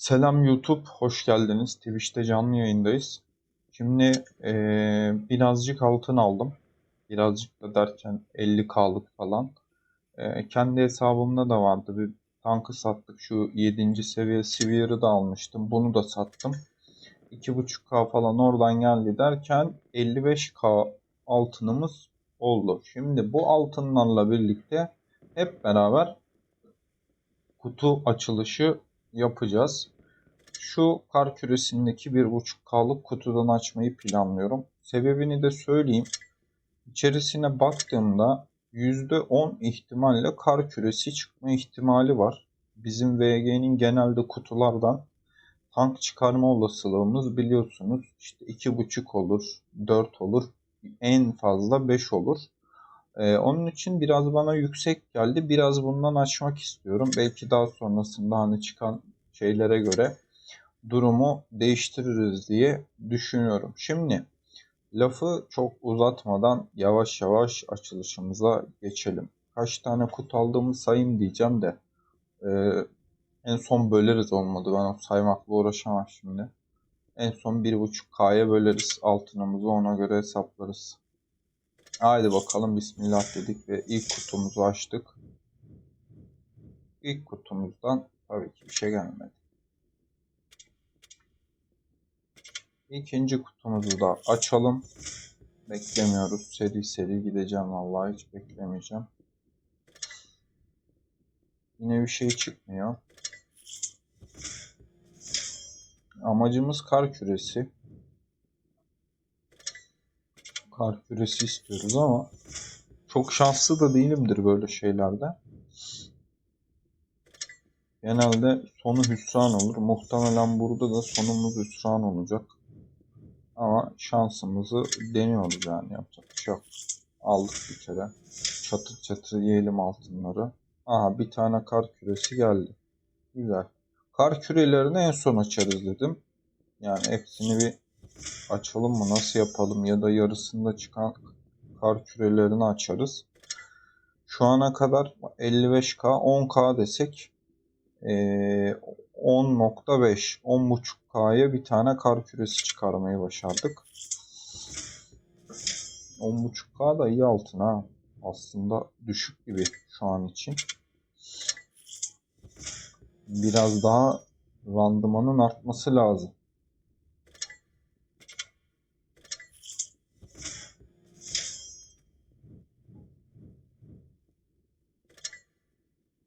Selam YouTube, hoş geldiniz. Twitch'te canlı yayındayız. Şimdi eee, birazcık altın aldım. Birazcık da derken 50K'lık falan. Eee, kendi hesabımda da vardı. Bir tankı sattık. Şu 7. seviye Sever'ı da almıştım. Bunu da sattım. 2.5K falan oradan geldi derken 55K altınımız oldu. Şimdi bu altınlarla birlikte hep beraber kutu açılışı yapacağız. Şu kar küresindeki 1.5K'lık kutudan açmayı planlıyorum. Sebebini de söyleyeyim. İçerisine baktığımda %10 ihtimalle kar küresi çıkma ihtimali var. Bizim VG'nin genelde kutulardan tank çıkarma olasılığımız biliyorsunuz işte 2.5 olur, 4 olur, en fazla 5 olur. Ee, onun için biraz bana yüksek geldi. Biraz bundan açmak istiyorum. Belki daha sonrasında hani çıkan şeylere göre durumu değiştiririz diye düşünüyorum. Şimdi lafı çok uzatmadan yavaş yavaş açılışımıza geçelim. Kaç tane kutu aldığımı sayayım diyeceğim de ee, en son böleriz olmadı. Ben o saymakla uğraşamam şimdi. En son 1.5K'ya böleriz. Altınımızı ona göre hesaplarız. Haydi bakalım Bismillah dedik ve ilk kutumuzu açtık. İlk kutumuzdan tabii ki bir şey gelmedi. İkinci kutumuzu da açalım. Beklemiyoruz. Seri seri gideceğim vallahi hiç beklemeyeceğim. Yine bir şey çıkmıyor. Amacımız kar küresi. Kar küresi istiyoruz ama çok şanslı da değilimdir böyle şeylerde. Genelde sonu hüsran olur. Muhtemelen burada da sonumuz hüsran olacak. Ama şansımızı deniyoruz yani yapacak bir şey yok. Aldık bir kere. Çatır çatır yiyelim altınları. Aha bir tane kar küresi geldi. Güzel. Kar kürelerini en son açarız dedim. Yani hepsini bir açalım mı nasıl yapalım ya da yarısında çıkan kar kürelerini açarız. Şu ana kadar 55K 10K desek ee, 10.5 10.5K'ya bir tane kar küresi çıkarmayı başardık. 10.5K da iyi altın ha. Aslında düşük gibi şu an için. Biraz daha randımanın artması lazım.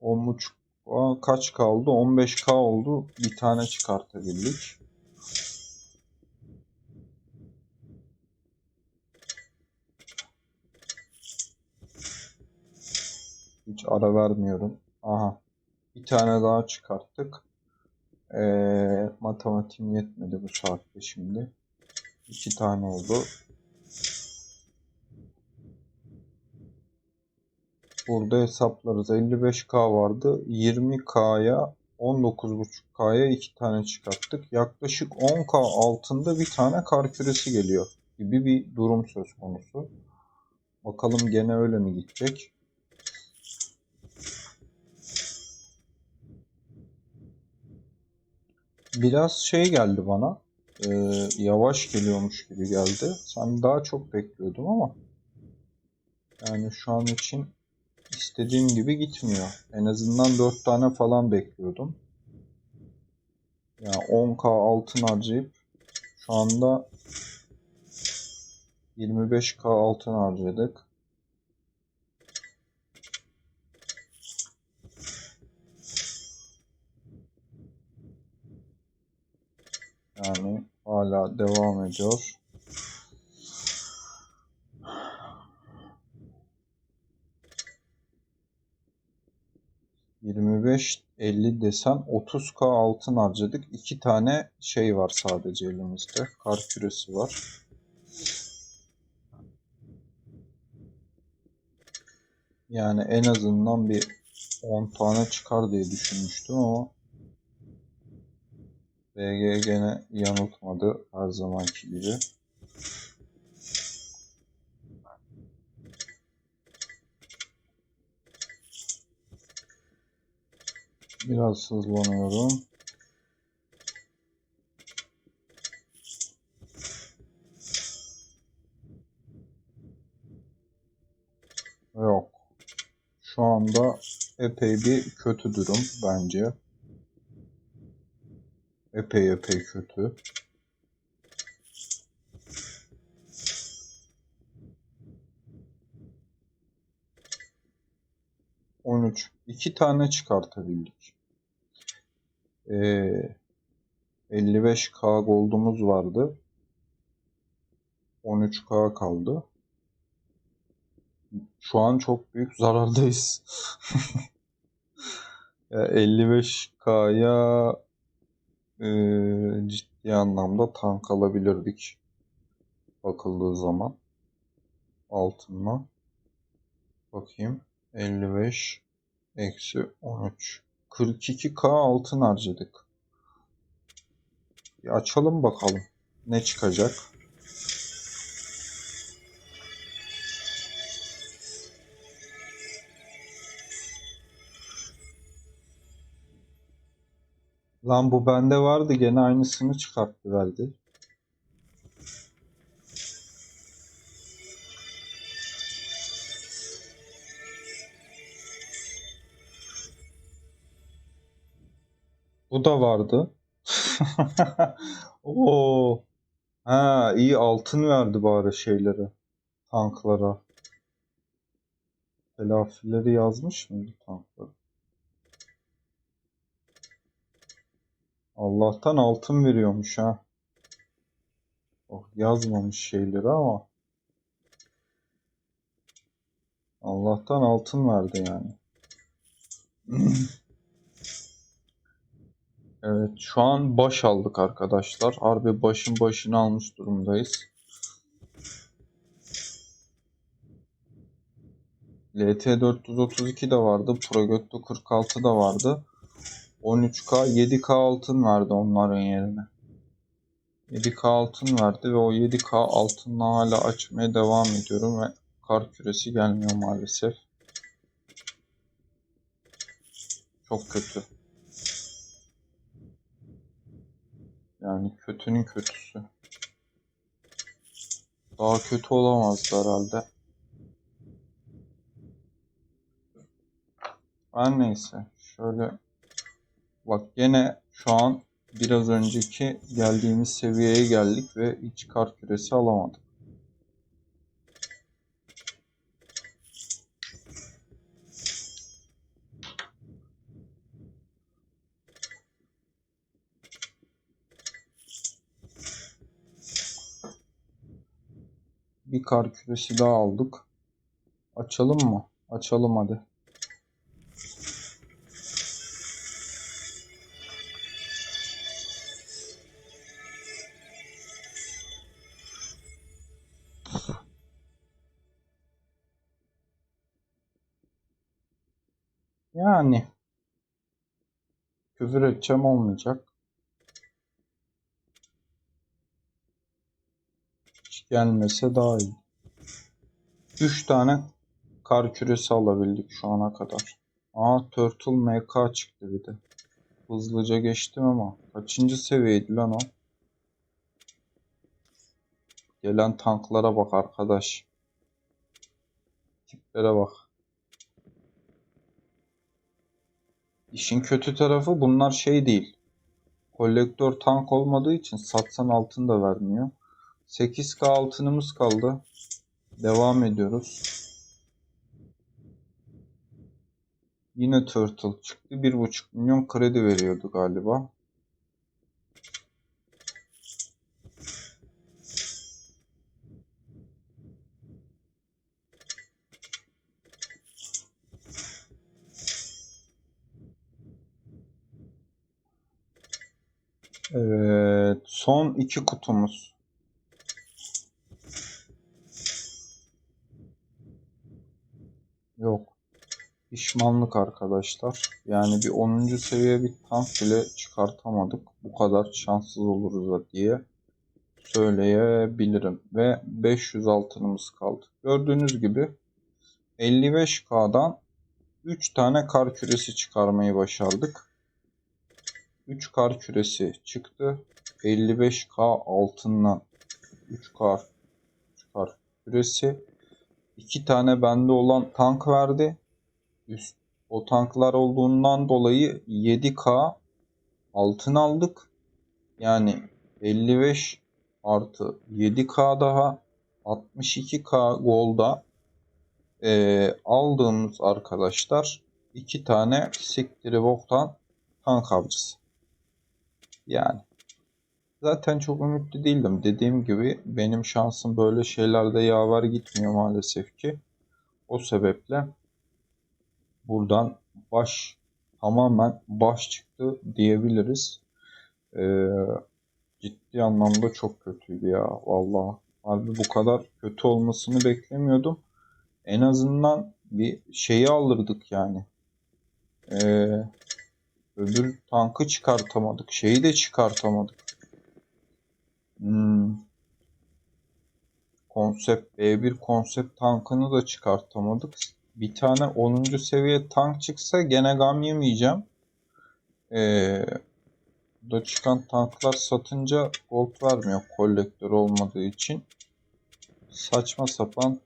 On buçuk Aa, kaç kaldı? 15k oldu. Bir tane çıkartabildik. Hiç ara vermiyorum. Aha. Bir tane daha çıkarttık. Ee, matematiğim yetmedi bu saatte şimdi. İki tane oldu. Burada hesaplarız. 55k vardı. 20k'ya 19.5k'ya iki tane çıkarttık. Yaklaşık 10k altında bir tane kar küresi geliyor gibi bir durum söz konusu. Bakalım gene öyle mi gidecek? Biraz şey geldi bana. Ee, yavaş geliyormuş gibi geldi. Sen daha çok bekliyordum ama. Yani şu an için istediğim gibi gitmiyor. En azından 4 tane falan bekliyordum. Yani 10k altın harcayıp şu anda 25k altın harcadık. Yani hala devam ediyor. 25 50 desen 30k altın harcadık. İki tane şey var sadece elimizde. Kar küresi var. Yani en azından bir 10 tane çıkar diye düşünmüştüm ama BG gene yanıltmadı her zamanki gibi. Biraz hızlanıyorum. Yok. Şu anda epey bir kötü durum bence. Epey epey kötü. On üç. İki tane çıkartabildik. Ee, 55k gold'umuz vardı. 13k kaldı. Şu an çok büyük zarardayız. Ya 55K'ya e, ciddi anlamda tank alabilirdik. Bakıldığı zaman. Altınla. Bakayım. 55 eksi 13. 42K altın harcadık. Bir açalım bakalım. Ne çıkacak? Lan bu bende vardı gene aynısını çıkarttı verdi. Bu da vardı. Oo. Ha iyi altın verdi bari şeylere. Tanklara. Telafileri yazmış mıydı tanklara? Allah'tan altın veriyormuş ha. Oh, yazmamış şeyleri ama. Allah'tan altın verdi yani. Evet şu an baş aldık arkadaşlar. Harbi başın başını almış durumdayız. LT 432 de vardı. Progrotto 46 da vardı. 13K 7K altın verdi onların yerine. 7K altın verdi ve o 7K altınla hala açmaya devam ediyorum ve kar küresi gelmiyor maalesef. Çok kötü. Yani kötünün kötüsü. Daha kötü olamazdı herhalde. Her neyse. Şöyle bak gene şu an biraz önceki geldiğimiz seviyeye geldik ve hiç kar küresi alamadık. Bir kar küresi daha aldık. Açalım mı? Açalım hadi. Yani küfür edeceğim olmayacak. Gelmese daha iyi. 3 tane kar küresi alabildik şu ana kadar. Aa Turtle MK çıktı bir de. Hızlıca geçtim ama kaçıncı seviyeydi lan o? Gelen tanklara bak arkadaş. Tiplere bak. İşin kötü tarafı bunlar şey değil. Kolektör tank olmadığı için satsan altın da vermiyor. 8k altınımız kaldı. Devam ediyoruz. Yine Turtle çıktı. 1.5 milyon kredi veriyordu galiba. Evet, son iki kutumuz. Yok. Pişmanlık arkadaşlar. Yani bir 10. seviye bir tank bile çıkartamadık. Bu kadar şanssız oluruz da diye söyleyebilirim. Ve 500 altınımız kaldı. Gördüğünüz gibi 55K'dan 3 tane kar küresi çıkarmayı başardık. 3 kar küresi çıktı. 55K altından 3 kar, 3 kar küresi iki tane bende olan tank verdi. Üst, o tanklar olduğundan dolayı 7K altın aldık. Yani 55 artı 7K daha 62K golda eee, aldığımız arkadaşlar iki tane siktiri boktan tank avcısı. Yani zaten çok ümitli değildim. Dediğim gibi benim şansım böyle şeylerde yaver gitmiyor maalesef ki. O sebeple buradan baş tamamen baş çıktı diyebiliriz. Ee, ciddi anlamda çok kötüydü ya vallahi. Harbi bu kadar kötü olmasını beklemiyordum. En azından bir şeyi alırdık yani. Ee, öbür tankı çıkartamadık. Şeyi de çıkartamadık. Hmm, konsept B1 konsept tankını da çıkartamadık. Bir tane 10. seviye tank çıksa gene gam yemeyeceğim. Ee, burada çıkan tanklar satınca gold vermiyor kolektör olmadığı için. Saçma sapan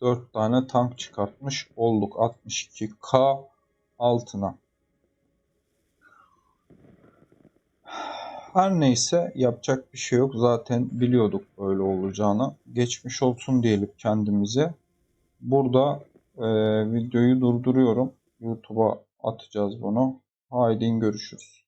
4 tane tank çıkartmış olduk 62k altına. Her neyse yapacak bir şey yok. Zaten biliyorduk böyle olacağını. Geçmiş olsun diyelim kendimize. Burada e, videoyu durduruyorum. YouTube'a atacağız bunu. Haydi görüşürüz.